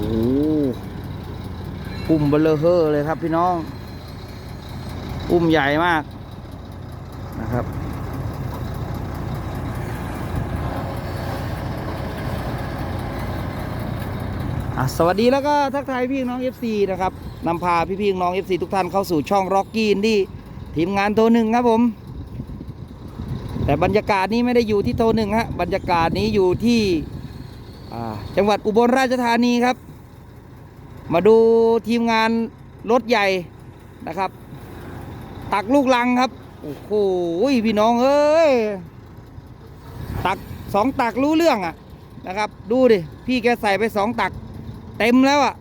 อ้ปุ่มเบลเลอเฮอร์เลยครับพี่น้องปุ่มใหญ่มากนะครับสวัสดีแล้วก็ทักทายพี่น้อง FC นะครับนำพาพี่พี่น้อง FC ทุกท่านเข้าสู่ช่อง Rocky i n d i ทีมงานโทรหนึ่งครับผม แต่บรรยากาศนี้ไม่ได้อยู่ที่โทรหนึ่งฮะบรรยากาศนี้อยู่ที่จังหวัดอุบลราชธานีครับ มาดูทีมงานรถใหญ่นะครับ ตักลูกลังครับ โอ้โหพี่น้องเอ้ย ตักสองตักรู้เรื่องอะนะครับ ดูดิ พี่แกใส่ไปสองตัก เต็มแล้วอะ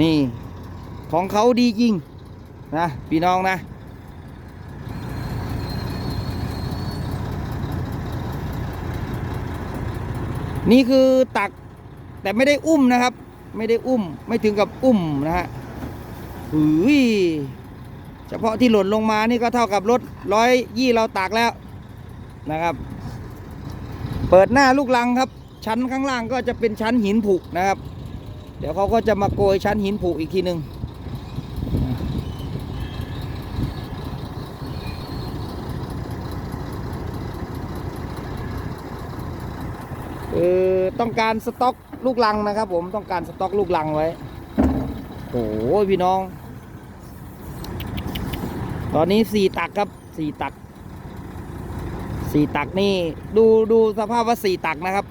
นี่ของเขาดีจริงนะพี่น้องนะนี่คือตัก แต่ไม่ได้อุ้มนะครับ ไม่ได้อุ้มไม่ถึงกับอุ้มนะฮะหืยเฉพาะที่หล่นลงมานี่ก็เท่ากับรถร้อยยี่เราตักแล้วนะครับ เปิดหน้าลูกลังครับ ชั้นข้างล่างก็จะเป็นชั้นหินผุนะครับ เดี๋ยวเขาก็จะมาโกยชั้นหินผุอีกทีหนึ่งเออ ต้องการสต็อกลูกลังนะครับ ผมต้องการสต็อกลูกลังไว้โอ้โหพี่น้อง ตอนนี้สี่ตักครับสี่ตักสี่ตักนี่ ดูดูสภาพว่าสี่ตักนะครับ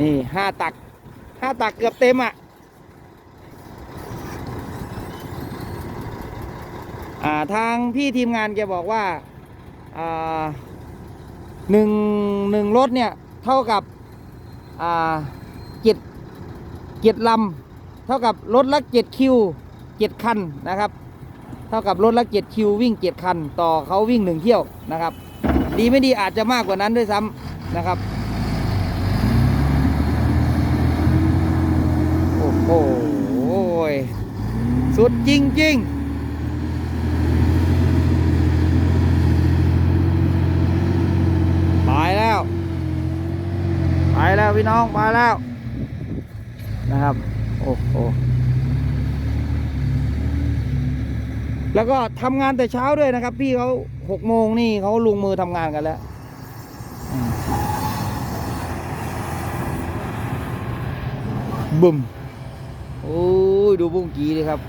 นี่ห้าตักห้าตักเกือบเต็มอะ อ่า ทางพี่ทีมงานแกบอกว่าอ่าหนึ่งหนึ่งรถเนี่ยเท่ากับอ่าเจ็ดเจ็ดลำเท่ากับรถละเจ็ดคิวเจ็ดคันนะครับ เท่ากับรถละเจ็ดคิววิ่งเจ็ดคัน ต่อเขาวิ่งหนึ่งเที่ยวนะครับ ดีไม่ดีอาจจะมากกว่านั้นด้วยซ้ำนะครับโอ้โหสุดจริงๆ ไปแล้ว ไป แล้วพี่น้องไปแล้ว นะครับ โอ้โหแล้วก็ทำงานแต่เช้าด้วยนะครับ พี่เขาหกโมงนี่เขาลงมือทำงานกันแล้วอืมบึมโอ้ยดูบุ้งกีเลยครับ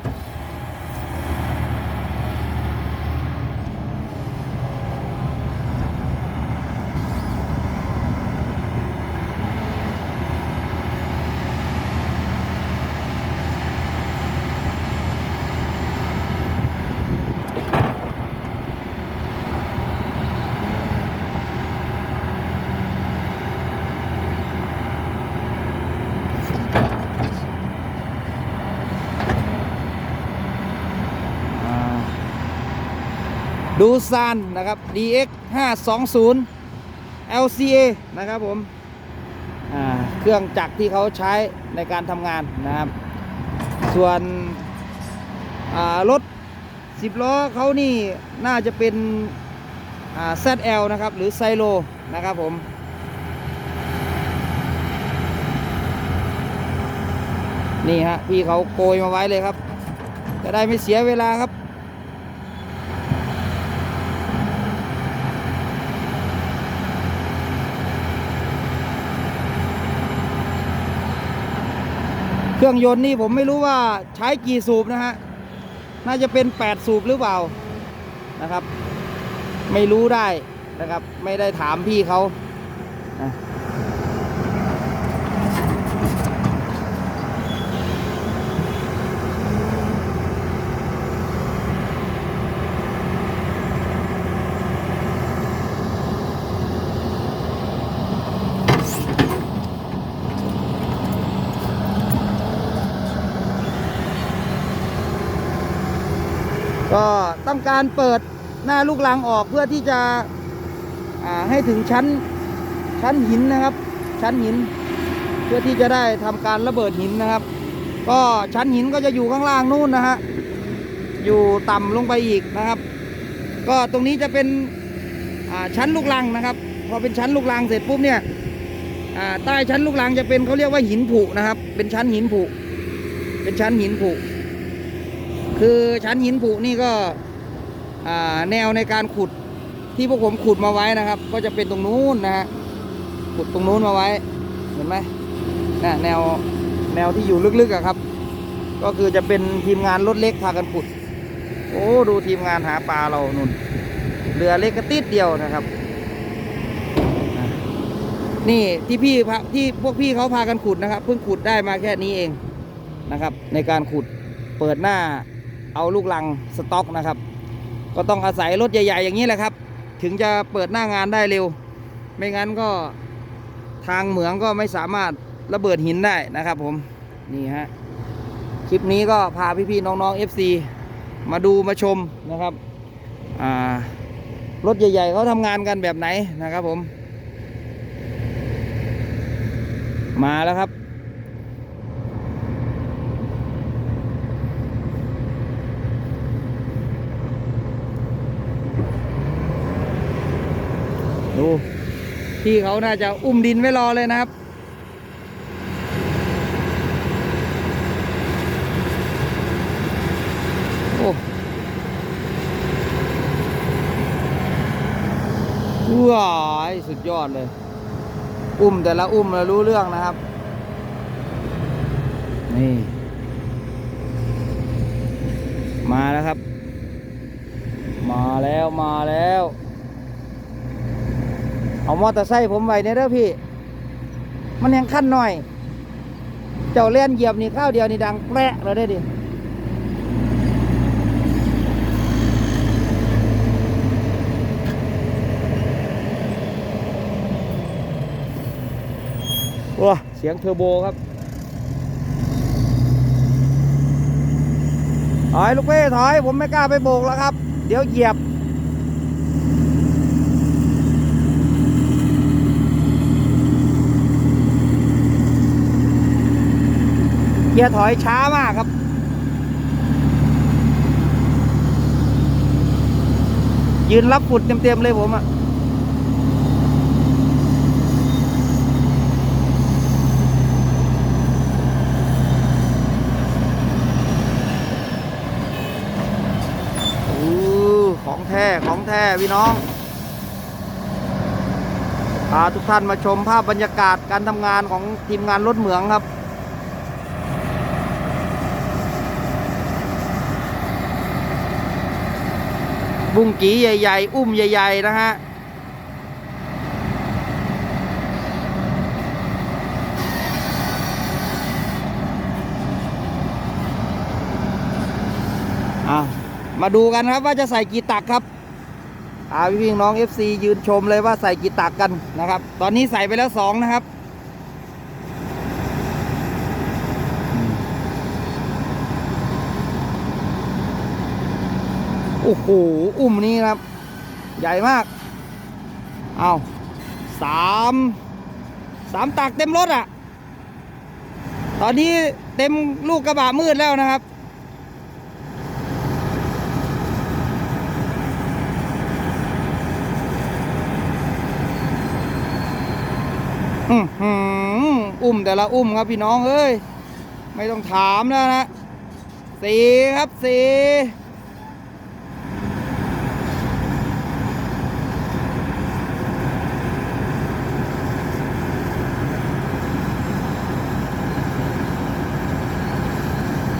ดูซานนะครับ DX 520 LCA นะครับผมเครื่องจักรที่เขาใช้ในการทำงานนะครับ ส่วนรถ 10 ล้อเขานี่น่าจะเป็น ZL นะครับ หรือไซโลนะครับผมนี่ฮะพี่เขาโกยมาไว้เลยครับ จะได้ไม่เสียเวลาครับ เครื่องยนต์นี่ผมไม่รู้ว่าใช้กี่สูบนะฮะ น่าจะเป็น 8 สูบหรือเปล่านะครับ ไม่รู้ได้นะครับ ไม่ได้ถามพี่เขานะก็ ต้องการเปิดหน้าลูกลังออกเพื่อที่จะให้ถึงชั้นชั้นหินนะครับ ชั้นหิน เพื่อที่จะได้ทำการระเบิดหินนะครับ ก็ชั้นหินก็จะอยู่ข้างล่างนู่นนะฮะอยู่ต่ำลงไปอีกนะครับ ก็ตรงนี้จะเป็นชั้นลูกลังนะครับ พอเป็นชั้นลูกลังเสร็จปุ๊บเนี่ยใต้ชั้นลูกลังจะเป็นเขาเรียกว่าหินผุนะครับ เป็นชั้นหินผุเป็นชั้นหินผุคือชั้นหินผุนี่ก็ แนวในการขุดที่พวกผมขุดมาไว้นะครับ ก็จะเป็นตรงนู้นนะฮะขุดตรงนู้นมาไว้เห็นไหมน่ะแนวแนวที่อยู่ลึกๆอะครับ ก็คือจะเป็นทีมงานรถเล็กพากันขุด โอ้ดูทีมงานหาปลาเรานุ่นเรือเล็กกระติดเดียวนะครับนี่ที่พี่พที่พวกพี่เขาพากันขุดนะครับ เพิ่งขุดได้มาแค่นี้เองนะครับ ในการขุดเปิดหน้าเอาลูกลังสต็อกนะครับ ก็ต้องอาศัยรถใหญ่ ๆ อย่างนี้แหละครับ ถึงจะเปิดหน้างานได้เร็ว ไม่งั้นก็ทางเหมืองก็ไม่สามารถระเบิดหินได้นะครับผมนี่ฮะคลิปนี้ก็พาพี่ๆน้องๆ FC มาดูมาชมนะครับรถใหญ่ ๆเขาทำงานกันแบบไหนนะครับผม มาแล้วครับ ดูพี่เขาน่าจะอุ้มดินไว้รอเลยนะครับ โอ้ว้ายสุดยอดเลย อุ้มแต่ละอุ้มเรารู้เรื่องนะครับ นี่ มาแล้วครับ มาแล้วมาแล้ว เอามอเตอร์ไซค์ผมไว้เนี่ยเด้อพี่ มันยังขั้นหน่อย เจ้าเล่นเหยียบนี่ข้าวเดียวนี่ดังแปะเลยได้ดิว้าเสียงเทอร์โบครับถอยลูกเป้ถอย ผมไม่กล้าไปโบกแล้วครับ เดี๋ยวเหยียบ กียร์ถอยช้ามากครับ ยืนรับฝุ่นเต็มๆเลยผมอะของแท้ของแท้พี่น้องพาทุกท่านมาชมภาพบรรยากาศการทำงานของทีมงานรถเหมืองครับ บุ้งกีใหญ่ ๆ อุ้มใหญ่ ๆ นะฮะอะมาดูกันครับว่าจะใส่กี่ตักครับอาพี่พี่น้อง FC ยืนชมเลยว่าใส่กี่ตักกันนะครับ ตอนนี้ใส่ไปแล้วสองนะครับ อ้โห อุ้มนี้ครับ ใหญ่มาก เอาสามสามตักเต็มรถอะ ตอนนี้เต็มลูกกระบะมืดแล้วนะครับอือหืออุ้มแต่ละอุ้มครับพี่น้องเอ้ย ไม่ต้องถามแล้วนะสี่ครับสี่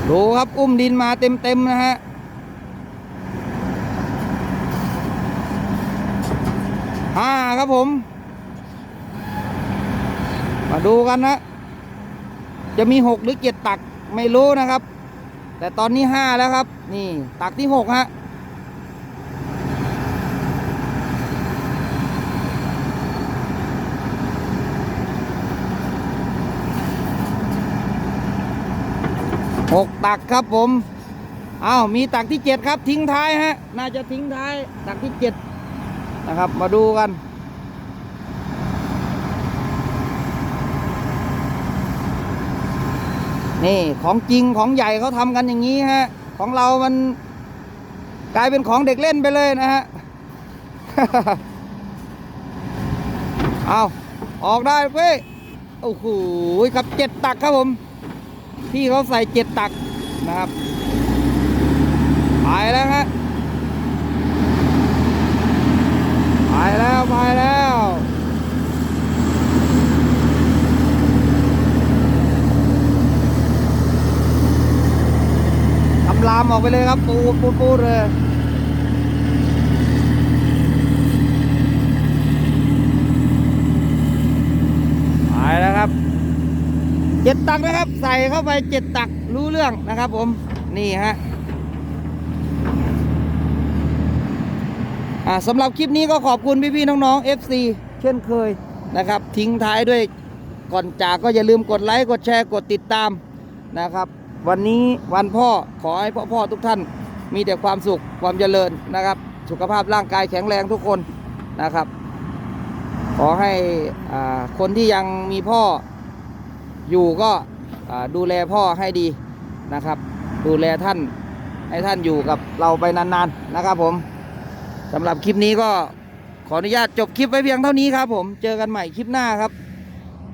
ดูครับอุ้มดินมาเต็มๆนะฮะห้าครับผม มาดูกันนะ จะมีหกหรือเจ็ดตักไม่รู้นะครับ แต่ตอนนี้ห้าแล้วครับ นี่ตักที่หกฮะ หกตักครับผมอ้าวมีตักที่เจ็ดครับทิ้งท้ายฮะ น่าจะทิ้งท้ายตักที่เจ็ดนะครับ มาดูกันนี่ของจริงของใหญ่เขาทำกันอย่างนี้ฮะ ของเรามันกลายเป็นของเด็กเล่นไปเลยนะฮะ เอาออกได้เว้ย โอ้โหครับเจ็ดตักครับผม พี่เขาใส่เจ็ดตักนะครับไปแล้วฮะไปแล้วไปแล้วทำลามออกไปเลยครับปูปูปูเลย ไปแล้วครับ เจ็ดตักนะครับ ใส่เข้าไปเจ็ดตักรู้เรื่องนะครับผมนี่ฮะสำหรับคลิปนี้ก็ขอบคุณพี่ๆน้องๆ FC เช่นเคยนะครับ ทิ้งท้ายด้วยก่อนจากก็อย่าลืมกดไลค์กดแชร์กดติดตามนะครับ วันนี้วันพ่อขอให้พ่อพ่อๆทุกท่าน มีแต่ความสุขความเจริญนะครับ สุขภาพร่างกายแข็งแรงทุกคนนะครับ ขอให้คนที่ยังมีพ่อ อยู่ก็ดูแลพ่อให้ดีนะครับ ดูแลท่านให้ท่านอยู่กับเราไปนานๆนะครับผมสำหรับคลิปนี้ก็ขออนุญาตจบคลิปไว้เพียงเท่านี้ครับ ผมเจอกันใหม่คลิปหน้าครับ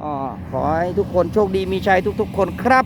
อ๋อขอให้ทุกคนโชคดีมีชัยทุกๆ คนครับ